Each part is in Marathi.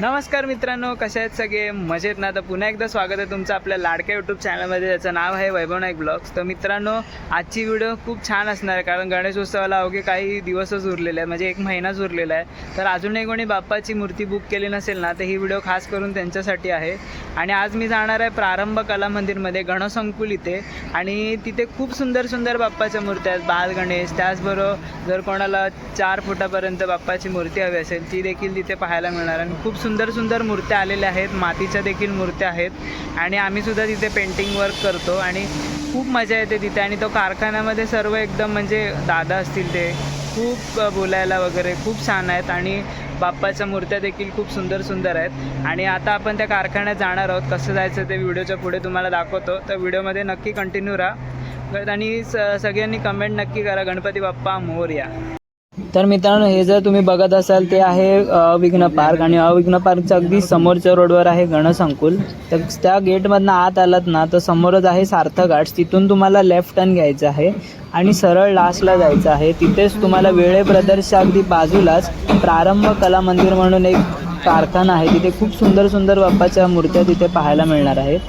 नमस्कार मित्रांनो कसे आहेत सगळे? मजेत ना? तर पुन्हा एकदा स्वागत आहे तुमचं आपल्या लाडक्या यूट्यूब चॅनलमध्ये ज्याचं नाव आहे वैभव नाईक ब्लॉग्स तर मित्रांनो आजची व्हिडिओ खूप छान असणार आहे कारण गणेशोत्सवाला अवघे काही दिवसच उरलेले आहे म्हणजे एक महिनाच उरलेला आहे. तर अजूनही कोणी बाप्पाची मूर्ती बुक केली नसेल ना तर ही व्हिडिओ खास करून त्यांच्यासाठी आहे. आणि आज मी जाणार आहे प्रारंभ कला मंदिरमध्ये गणसंकुल इथे आणि तिथे खूप सुंदर सुंदर बाप्पाच्या मूर्त्या आहेत. बाल गणेश त्याचबरोबर जर कोणाला चार फुटापर्यंत बाप्पाची मूर्ती हवी असेल ती देखील तिथे पाहायला मिळणार आणि खूप सुंदर सुंदर मूर्त्या आलेल्या आहेत. मातीच्या देखील मूर्त्या आहेत. आणि आम्ही सुद्धा तिथे पेंटिंग वर्क करतो. आणि खूप मजा येते तिथे. आणि तो कारखान्यामध्ये सर्व एकदम म्हणजे दादा असतील ते खूप बोलायला वगैरे खूप छान आहेत. आणि बाप्पाच्या मूर्त्या देखील खूप सुंदर सुंदर आहेत. आणि आता आपण त्या कारखान्यात जाणार आहोत. कसं जायचं ते व्हिडिओच्या पुढे तुम्हाला दाखवतो. तर व्हिडिओमध्ये नक्की कंटिन्यू राहा. आणि स सगळ्यांनी कमेंट नक्की करा. गणपती बाप्पा मोर या तर मित्रांनो हे जर तुम्ही बघत असाल ते आहे अविघ्न पार्क आणि अविघ्न पार्कच्या अगदी समोरच्या रोडवर आहे गणसंकुल. तर त्या गेटमधनं आत आलात ना तर समोरच आहे सार्थक आर्ट्स तिथून तुम्हाला लेफ्ट टर्न घ्यायचं आहे आणि सरळ लास्टला जायचं आहे. तिथेच तुम्हाला वेळे ब्रदर्सच्या अगदी बाजूलाच प्रारंभ कला मंदिर म्हणून एक कारखाना आहे. तिथे खूप सुंदर सुंदर बाप्पाच्या मूर्त्या तिथे पाहायला मिळणार आहेत.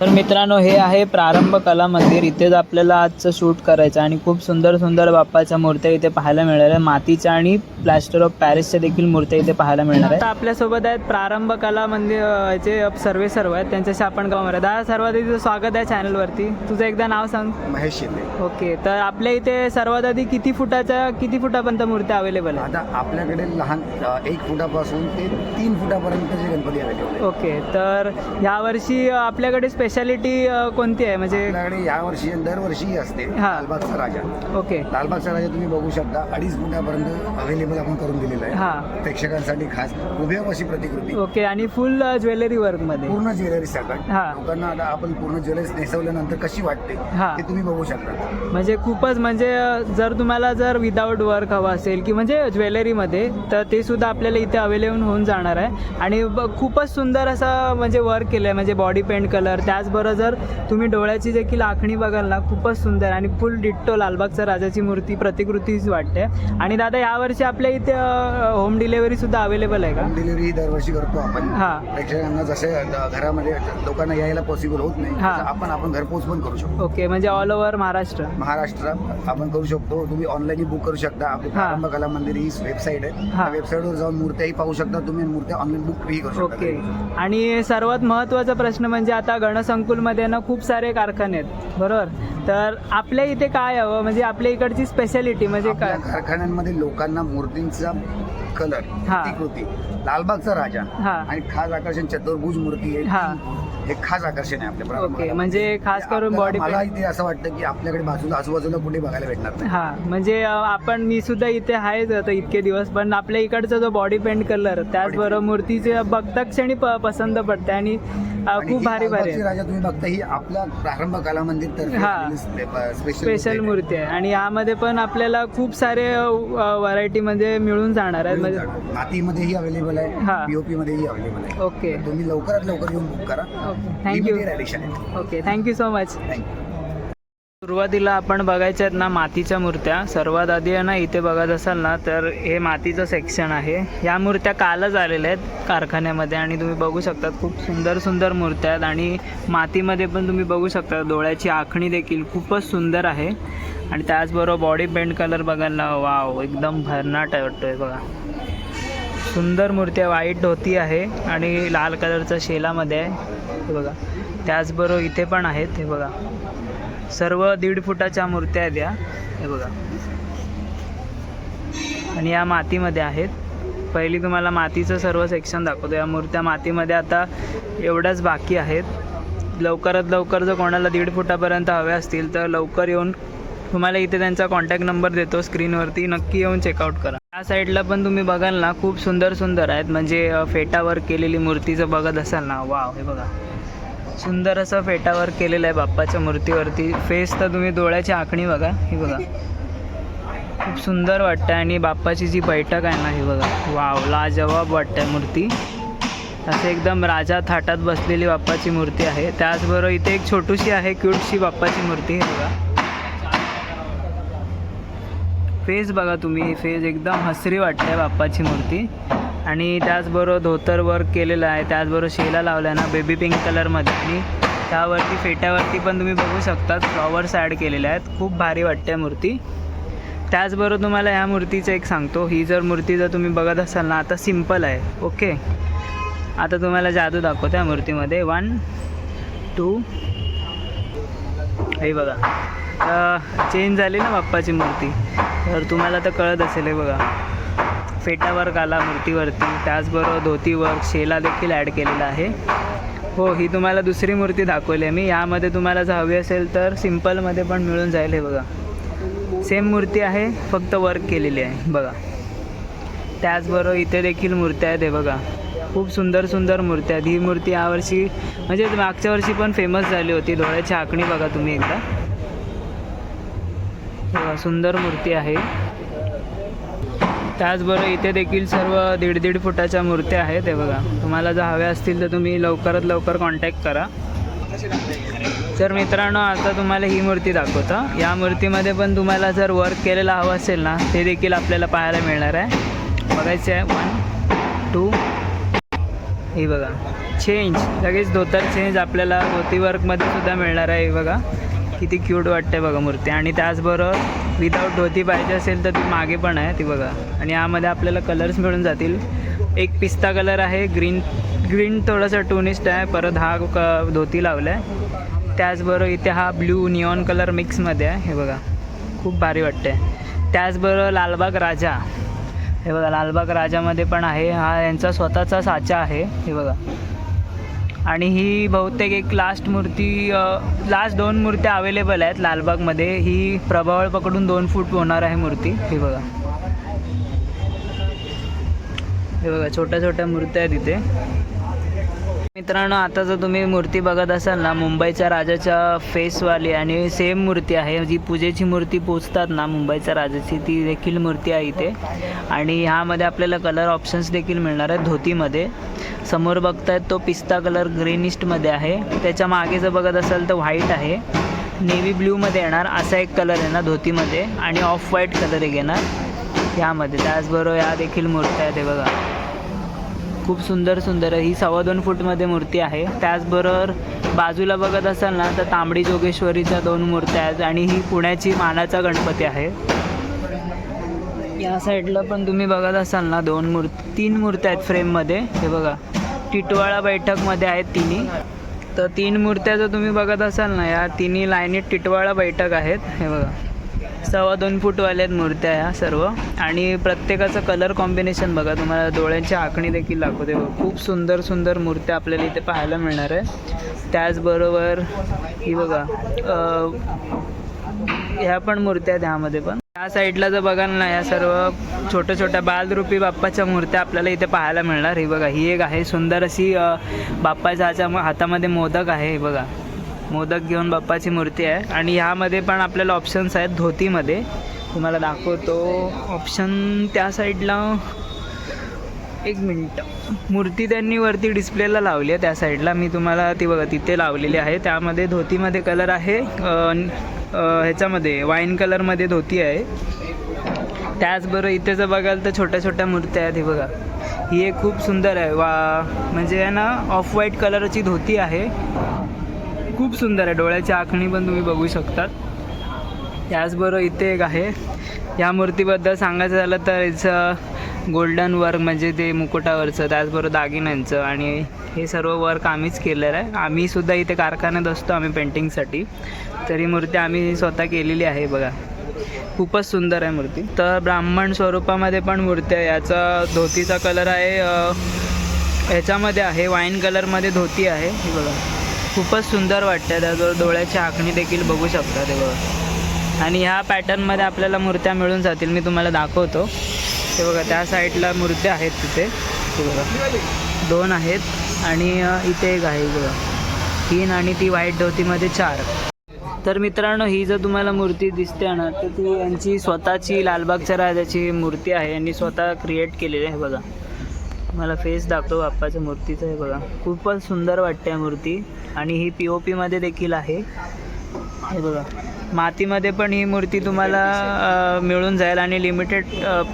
तर मित्रांनो हे आहे प्रारंभ कला मंदिर. इथेच आपल्याला आजचं शूट करायचं आणि खूप सुंदर सुंदर बाप्पाच्या मूर्त्या इथे पाहायला मिळणार आहे मातीच्या आणि प्लॅस्टर ऑफ पॅरिसच्या देखील मूर्त्या इथे पाहायला मिळणार आहे आपल्यासोबत आहेत प्रारंभ कला मंदिरचे सर्वे सर्व आहेत. त्यांच्याशी आपण गमर दादा सर्वात आधी स्वागत आहे चॅनलवरती. तुझं एकदा नाव सांग. महेश शिंदे. ओके. तर आपल्या इथे सर्वात आधी किती फुटाच्या किती फुटापर्यंत मूर्त्या अवेलेबल आहेत? आता आपल्याकडे लहान एक फुटापासून ते तीन फुटापर्यंतचे गणपती अवेलेबल आहे ओके. तर यावर्षी आपल्याकडे स्पेशालिटी कोणती आहे? म्हणजे आपल्याकडे यावर्षी दरवर्षी असते हा. लालबागचा राजा. ओके. लालबागचा राजा तुम्ही बघू शकता. अडीच फुटापर्यंत अवेलेबल आपण करून दिलेलं आहे. हां. प्रेक्षकांसाठी खास उभ्या अशी प्रतिकृती. ओके आणि फुल ज्वेलरी वर्कमध्ये पूर्ण ज्वेलरी सकट हा. लोकांना आता आपण पूर्ण ज्वेलरीज नेसवल्यानंतर कशी वाटते हा. ते तुम्ही बघू शकता. म्हणजे खूपच म्हणजे जर तुम्हाला जर विदाऊट वर्क हवं असेल की म्हणजे ज्वेलरीमध्ये तर ते सुद्धा आपल्याला इथे अवेलेबल होऊन जाणार आहे. आणि ब- खूपच सुंदर असं म्हणजे वर्क केलं आहे म्हणजे बॉडी पेंट कलर त्याचबरोबर जर तुम्ही डोळ्याची देखील आखणी बघाल ना खूपच सुंदर आणि फुल डिट्टो लालबागचा राजाची मूर्ती प्रतिकृतीच वाटते. आणि दादा यावर्षी आपल्या इथे होम डिलेवरी सुद्धा अवेलेबल आहे का? होम डिलिव्हरी ही दरवर्षी करतो आपण. हा. प्रेक्षकांना जसे घरामध्ये लोकांना यायला पॉसिबल होत नाही हा. तसं आपण आपण घरपोच पण करू शकतो. ओके म्हणजे ऑल ओव्हर महाराष्ट्र. महाराष्ट्रात आपण करू शकतो. तुम्ही ऑनलाईन बुक करू शकता. आपली हा. प्रारंभ कला मंदिर ही वेबसाईट आहे. हा. त्या वेबसाईटवर जाऊन मूर्त्याही पाहू शकता. तुम्ही मूर्त्या ऑनलाईन बुकही करू शकता. ओके आणि सर्वात महत्त्वाचा प्रश्न म्हणजे आता गणसंकुलमध्ये ना खूप सारे कारखाने आहेत. बरोबर? तर आपल्या इथे काय हवं? म्हणजे आपल्या इकडची स्पेशालिटी म्हणजे काय? कारखान्यांमध्ये लोकांना मूर्तींचा कलर हा. प्रतिकृती लालबागचा राजा हा. आणि खास आकर्षण चतुर्भुज मूर्ती हा. आहे हे खास आकर्षण आहे आपल्या ओके कला म्हणजे खास करून आपल्याला- बॉडी मला इथे असं वाटतं की आपल्याकडे बाजूला आजूबाजूला कुठे बघायला भेटणार नाही. हा म्हणजे अ, आपण मी सुद्धा इथे आहेच आता इतके दिवस पण आपल्या इकडचा जो बॉडी पेंट कलर त्याचबरोबर मूर्तीचे बघता क्षणी प- पसंत पडते आणि आणि खूप ही भारी भारी लालबागची राजा तुम्ही बघता ही आपला प्रारंभ कला मंदिर हा. स्पेशल स्पेशल मूर्ती आहे. आणि यामध्ये पण आपल्याला खूप सारे व्हरायटी मध्ये मिळून जाणार आहेत. म्हणजे मातीमध्येही अवेलेबल हा. आहे पीओपी मध्येही अवेलेबल आहे. ओके तुम्ही लवकरात लवकर येऊन बुक करा. Okay thank you limited edition आहे. Okay thank you so much thank you सुरुवातीला आपण बघायच्या आहेत ना मातीच्या मूर्त्या. सर्वात आधी आहे ना इथे बघत असाल ना तर हे मातीचं सेक्शन आहे. या मूर्त्या कालच आलेल्या आहेत कारखान्यामध्ये आणि तुम्ही बघू शकता खूप सुंदर सुंदर मूर्त्या आहेत आणि मातीमध्ये पण तुम्ही बघू शकता डोळ्याची आखणी देखील खूपच सुंदर आहे. आणि त्याचबरोबर बॉडी पेंट कलर बघायला वाव एकदम भरनाट वाटतोय बघा. सुंदर मूर्त्या व्हाईट धोती आहे आणि लाल कलरचा शेलामध्ये आहे. बघा. त्याचबरोबर इथे पण आहेत हे बघा. सर्व दीड फुटाच्या मूर्त्या आहेत या. हे बघा. आणि या मातीमध्ये आहेत. पहिली तुम्हाला मातीचं सर्व सेक्शन दाखवतो. या मूर्त्या मातीमध्ये आता एवढ्याच बाकी आहेत. लवकरात लवकर जर कोणाला दीड फुटापर्यंत हवे असतील तर लवकर येऊन तुम्हाला इथे त्यांचा कॉन्टॅक्ट नंबर देतो स्क्रीनवरती नक्की येऊन चेकआउट करा. या साईडला पण तुम्ही बघाल ना खूप सुंदर सुंदर आहेत. म्हणजे फेटावर केलेली मूर्तीचं बघत असाल ना वाव हे बघा. सुंदर असं फेटावर केलेलं आहे बाप्पाच्या मूर्तीवरती. फेस तर तुम्ही डोळ्याची आखणी बघा. ही बघा. खूप सुंदर वाटतं आणि बाप्पाची जी बैठक आहे ना ही बघा. वाव लाजवाब वाटतं मूर्ती. असं एकदम राजा थाटात बसलेली बाप्पाची मूर्ती आहे. त्याचबरोबर इथे एक छोटूशी आहे क्यूटशी बाप्पाची मूर्ती आहे बघा. फेस बघा तुम्ही. फेस एकदम हसरी वाटते बाप्पाची मूर्ती. आणि त्याचबरोबर धोतर वर्क केलेलं आहे. त्याचबरोबर शेला लावला आहे ना बेबी पिंक कलरमध्ये आणि त्यावरती फेट्यावरती पण तुम्ही बघू शकता फ्लॉवर्स ॲड केलेले आहेत. खूप भारी वाटते मूर्ती. त्याचबरोबर तुम्हाला ह्या मूर्तीचं एक सांगतो. ही जर मूर्ती जर तुम्ही बघत असाल ना आता सिंपल आहे. ओके आता तुम्हाला जादू दाखवतो या मूर्तीमध्ये. वन टू हे बघा. चेंज झाली ना बाप्पाची मूर्ती. तर तुम्हाला तर कळत असेल हे बघा. फेटा आला मूर्तीवरती. त्याचबरोबर धोतीवर शेला देखील ॲड केलेला आहे. हो ही तुम्हाला दुसरी मूर्ती दाखवली आहे मी. यामध्ये तुम्हाला जर हवी असेल तर सिम्पलमध्ये पण मिळून जाईल हे बघा. सेम मूर्ती आहे फक्त वर्क केलेली आहे. बघा. त्याचबरोबर इथे देखील मूर्त्या आहेत हे बघा. खूप सुंदर सुंदर मूर्त्या आहेत. ही मूर्ती यावर्षी म्हणजे मागच्या वर्षी पण फेमस झाली होती. डोळ्याची आखणी बघा तुम्ही एकदा. सुंदर मूर्ती आहे. त्याचबरोबर इथे देखील सर्व दीड दीड फुटाच्या मूर्त्या आहेत हे बघा. तुम्हाला जर हव्या असतील तर तुम्ही लवकरात लवकर कॉन्टॅक्ट करा. तर मित्रांनो आता तुम्हाला ही मूर्ती दाखवतो. या मूर्तीमध्ये पण तुम्हाला जर वर्क केलेलं हवं असेल ना ते देखील आपल्याला पाहायला मिळणार आहे. बघायचं आहे. वन टू हे बघा. चेंज लगेच धोतर चेंज आपल्याला धोती वर्कमध्ये सुद्धा मिळणार आहे हे बघा. किती क्यूट वाटते बघा मूर्ती. आणि त्याचबरोबर विदाऊट धोती पाहिजे असेल तर ती मागे पण आहे ती बघा. आणि यामध्ये आपल्याला कलर्स मिळून जातील. एक पिस्ता कलर आहे ग्रीन ग्रीन थोडंसं टुनिस्ट आहे. परत हा क धोती लावला आहे त्याचबरोबर इथे हा ब्ल्यू निऑन कलर मिक्समध्ये आहे. हे बघा खूप भारी वाटते त्याचबरोबर लालबाग राजा. हे बघा लालबाग राजामध्ये पण आहे. हा यांचा स्वतःचा साचा आहे. हे बघा. आणि ही बहुतेक एक लास्ट मूर्ती लास्ट दोन मूर्त्या अवेलेबल आहेत लालबागमध्ये. ही प्रभावळ पकडून दोन फूट होणार आहे मूर्ती. हे बघा. हे बघा छोट्या छोट्या मूर्त्या आहेत इथे. मित्रांनो आता जर तुम्ही मूर्ती बघत असाल ना मुंबईच्या राजाच्या फेसवाली आणि सेम मूर्ती आहे. जी पूजेची मूर्ती पोचतात ना मुंबईच्या राजाची ती देखील मूर्ती आहे इथे. आणि ह्यामध्ये आपल्याला कलर ऑप्शन्स देखील मिळणार आहेत धोतीमध्ये. समोर बघतायत तो पिस्ता कलर ग्रीनिस्टमध्ये आहे. त्याच्यामागे जर बघत असाल तर व्हाईट आहे. नेव्ही ब्ल्यूमध्ये येणार. असा एक कलर आहे ना धोतीमध्ये. आणि ऑफ व्हाईट कलर एक येणार यामध्ये त्याचबरोबर या देखील मूर्त्या आहेत हे बघा. खूप सुंदर सुंदर ही सव्वा दोन फूटमध्ये मूर्ती आहे. त्याचबरोबर बाजूला बघत असाल ना तर तांबडी जोगेश्वरीच्या दोन मूर्त्या आहेत आणि ही पुण्याची मानाचा गणपती आहे. या साईडला पण तुम्ही बघत असाल ना दोन मूर्ती तीन मूर्त्या आहेत फ्रेममध्ये हे बघा टिटवाळा बैठकमध्ये आहेत तिन्ही. तर तीन मूर्त्या जर तुम्ही बघत असाल ना या तिन्ही लाईनीत टिटवाळा बैठक आहेत. हे बघा. सव्वा दोन फूटवाल्या आहेत मूर्त्या ह्या सर्व. आणि प्रत्येकाचं कलर कॉम्बिनेशन बघा तुम्हाला डोळ्यांची आखणी देखील दाखवते. बघा. खूप सुंदर सुंदर मूर्त्या आपल्याला इथे पाहायला मिळणार आहे. त्याचबरोबर ही बघा ह्या पण मूर्त्या आहेत ह्यामध्ये पण. त्या साईडला जर बघाल ना या सर्व छोट्या छोट्या बालरूपी बाप्पाच्या मूर्त्या आपल्याला इथे पाहायला मिळणार. ही बघा ही एक आहे सुंदर अशी बाप्पाच्या हाच्या हातामध्ये मोदक आहे हे बघा. मोदक घेऊन बाप्पाची मूर्ती आहे. आणि ह्यामध्ये पण आपल्याला ऑप्शन्स आहेत धोतीमध्ये. तुम्हाला दाखवतो. ऑप्शन त्या साईडला एक मिनटं मूर्ती त्यांनी वरती डिस्प्लेला लावली आहे. त्या साईडला मी तुम्हाला ती बघा तिथे लावलेली आहे. त्यामध्ये धोतीमध्ये कलर आहे. ह्याच्यामध्ये वाईन कलरमध्ये धोती आहे. त्याचबरोबर इथे जर बघाल तर छोट्या छोट्या मूर्त्या आहेत. हे बघा. ही एक खूप सुंदर आहे. वा म्हणजे आहे ना ऑफ व्हाईट कलरची धोती आहे. खूप सुंदर आहे. डोळ्याची आखणी पण तुम्ही बघू शकतात. त्याचबरोबर इथे एक आहे. या मूर्तीबद्दल सांगायचं झालं तर याचं गोल्डन वर्क म्हणजे ते मुकुटावरचं त्याचबरोबर दागिन्यांचं आणि हे सर्व वर्क आम्हीच केलेलं आहे. आम्ही सुद्धा इथे कारखान्यात असतो आम्ही पेंटिंगसाठी तर ही मूर्ती आम्ही स्वतः केलेली आहे बघा. खूपच सुंदर आहे मूर्ती. तर ब्राह्मण स्वरूपामध्ये पण मूर्ती आहे. याचा धोतीचा कलर आहे याच्यामध्ये ह्याच्यामध्ये आहे वाईन कलरमध्ये धोती आहे. हे बघा. खूपच सुंदर वाटतं त्याजवळ डोळ्याची आखणी देखील बघू शकता ते बघा आणि ह्या पॅटर्नमध्ये आपल्याला मूर्त्या मिळून जातील मी तुम्हाला दाखवतो. ते बघा त्या साईडला मूर्त्या आहेत तिथे. बघा. दोन आहेत आणि इथे एक आहे बघा. तीन आणि ती व्हाईट धोतीमध्ये चार. तर मित्रांनो ही जर तुम्हाला मूर्ती दिसते ना तर ती यांची स्वतःची लालबागच्या राजाची मूर्ती आहे. यांनी स्वतः क्रिएट केलेली आहे बघा. मला फेस दाखवतो बाप्पाच्या मूर्तीचं हे बघा. खूपच सुंदर वाटते मूर्ती. आणि ही पी ओ पीमध्ये देखील आहे. हे बघा. मातीमध्ये पण ही मूर्ती तुम्हाला मिळून जाईल आणि लिमिटेड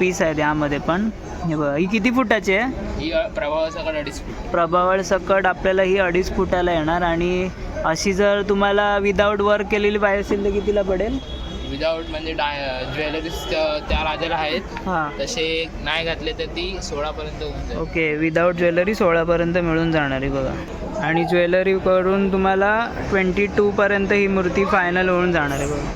पीस आहेत यामध्ये पण. हे बघा. ही किती फुटाची आहे? प्रभाव सगळं अडीच फूट. प्रभावळ सकट आपल्याला ही अडीच फुटाला येणार. आणि अशी जर तुम्हाला विदाऊट वर्क केलेली पाहिजे असेल तर कितीला पडेल? विदाऊट म्हणजे डाय ज्वेलरीज त्या राजाला आहेत. हां. तसे नाही घातले तर ती सोळापर्यंत होऊन जाईल. ओके विदाऊट ज्वेलरी सोळापर्यंत मिळून जाणार आहे बघा. आणि ज्वेलरी करून तुम्हाला ट्वेंटी टूपर्यंत ही मूर्ती फायनल होऊन जाणार आहे बघा.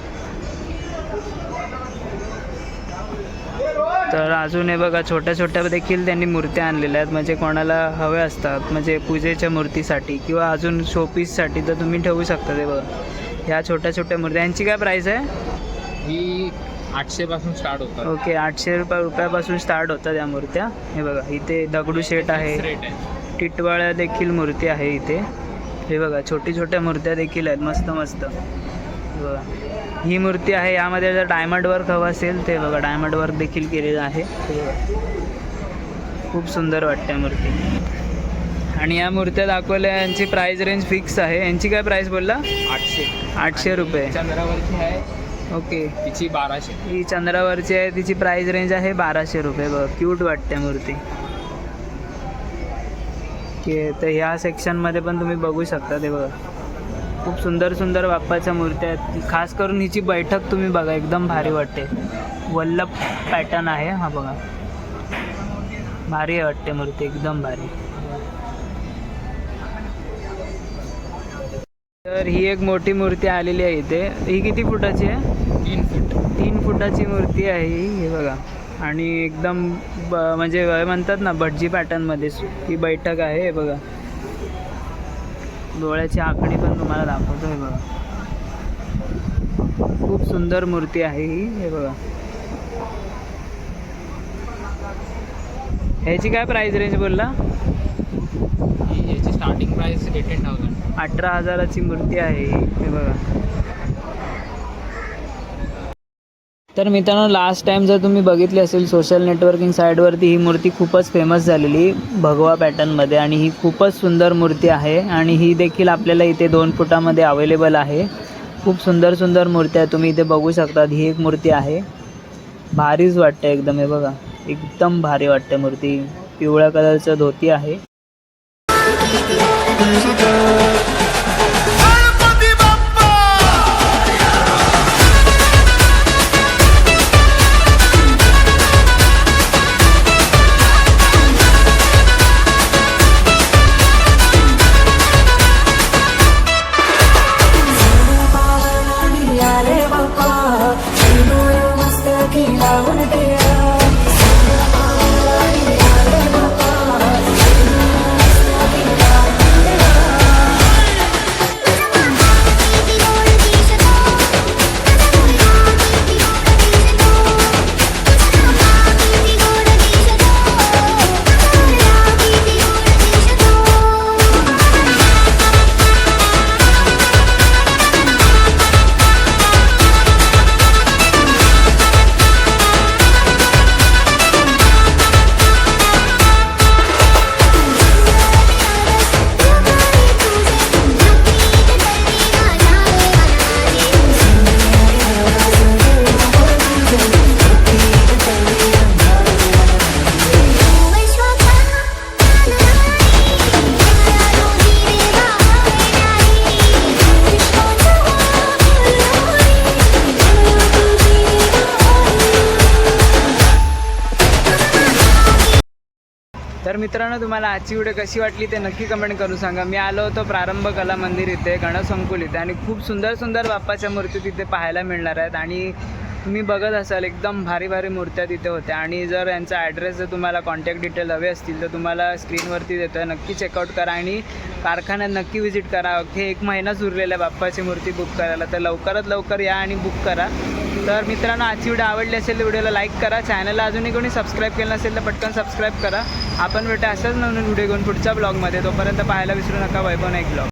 तर अजून हे बघा छोट्या छोट्या देखील त्यांनी मूर्त्या आणलेल्या आहेत. म्हणजे कोणाला हव्या असतात म्हणजे पूजेच्या मूर्तीसाठी किंवा अजून शोपीससाठी तर तुम्ही ठेवू शकता ते बघा. ह्या छोट्या छोट्या मूर्त्या. यांची काय प्राईस आहे? ही आठशे पासून स्टार्ट होतात. ओके आठशे रुपया रुपयापासून स्टार्ट होतात या मूर्त्या. हे बघा इथे दगडूशेठ आहे. रेट आहे टिटवाळ्या देखील मूर्ती आहे इथे. हे बघा छोटी छोट्या मूर्त्या देखील आहेत मस्त मस्त. हे बघा. ही मूर्ती आहे यामध्ये जर डायमंड वर्क हवं असेल ते बघा डायमंड वर्क देखील केलेलं आहे. हे बघा. खूप सुंदर वाटते मूर्ती. आणि या मूर्त्या दाखवल्या यांची प्राईस रेंज फिक्स आहे. यांची काय प्राईस बोलला? आठशे. आठशे रुपये. चंद्रावरची आहे. ओके. तिची बाराशे. ही चंद्रावरची आहे तिची प्राईस रेंज आहे बाराशे रुपये. बघ क्यूट वाटते मूर्ती. ओके तर ह्या सेक्शनमध्ये पण तुम्ही बघू शकता ते बघा. खूप सुंदर सुंदर बाप्पाच्या मूर्त्या आहेत. खास करून हिची बैठक तुम्ही बघा एकदम भारी वाटते. वल्लभ पॅटर्न आहे हा बघा. भारी वाटते मूर्ती एकदम भारी. तर ही एक मोठी मूर्ती आलेली आहे इथे. ही किती फुटाची आहे? तीन फूट. तीन फुटाची मूर्ती आहे ही हे बघा. आणि एकदम ब म्हणजे म्हणतात ना भटजी पॅटर्नमध्ये ही बैठक आहे हे बघा. डोळ्याची आखणी पण तुम्हाला दाखवतो हे बघा. खूप सुंदर मूर्ती आहे ही हे बघा. ह्याची काय प्राइस रेंज बोलला? याची स्टार्टिंग प्राइस एटीन थाउजंड अठरा हजाराची मूर्ती आहे हे. बघा. तर मित्रांनो लास्ट टाइम जर तुम्ही बघितली असेल सोशल नेटवर्किंग साईटवरती ही मूर्ती खूपच फेमस झालेली भगवा पॅटर्नमध्ये आणि ही खूपच सुंदर मूर्ती आहे आणि ही देखील आपल्याला इथे दोन फुटामध्ये अवेलेबल आहे. खूप सुंदर सुंदर मूर्ती आहे. तुम्ही इथे बघू शकतात. ही एक मूर्ती आहे. भारीच वाटते एकदम. हे बघा. एकदम भारी वाटते मूर्ती. पिवळ्या कलरचं धोती आहे. तर मित्रांनो तुम्हाला आजची व्हिडिओ कशी वाटली ते नक्की कमेंट करून सांगा. मी आलो होतो प्रारंभ कला मंदिर इथे गणसंकुल संकुल इथे आणि खूप सुंदर सुंदर बाप्पाच्या मूर्ती तिथे पाहायला मिळणार आहेत आणि तुम्ही बघत असाल एकदम भारी भारी मूर्त्या तिथे होत्या. आणि जर यांचा ॲड्रेस जर तुम्हाला कॉन्टॅक्ट डिटेल हवे असतील तर तुम्हाला स्क्रीनवरती देतो आहे नक्की चेकआउट करा आणि कारखान्यात नक्की व्हिजिट करा. हे एक महिनाच उरलेला आहे बाप्पाची मूर्ती बुक करायला. तर लवकरात लवकर या आणि बुक करा. तर मित्रांनो आजची व्हिडिओ आवडली असेल तर व्हिडिओला लाईक करा. चॅनलला अजूनही कोणी सबस्क्राईब केलं नसेल तर पटकन सबस्क्राईब करा. आपण भेटा असंच नवीन व्हिडिओ घेऊन पुढच्या ब्लॉगमध्ये तोपर्यंत पाहायला विसरू नका. वैभव एक ब्लॉग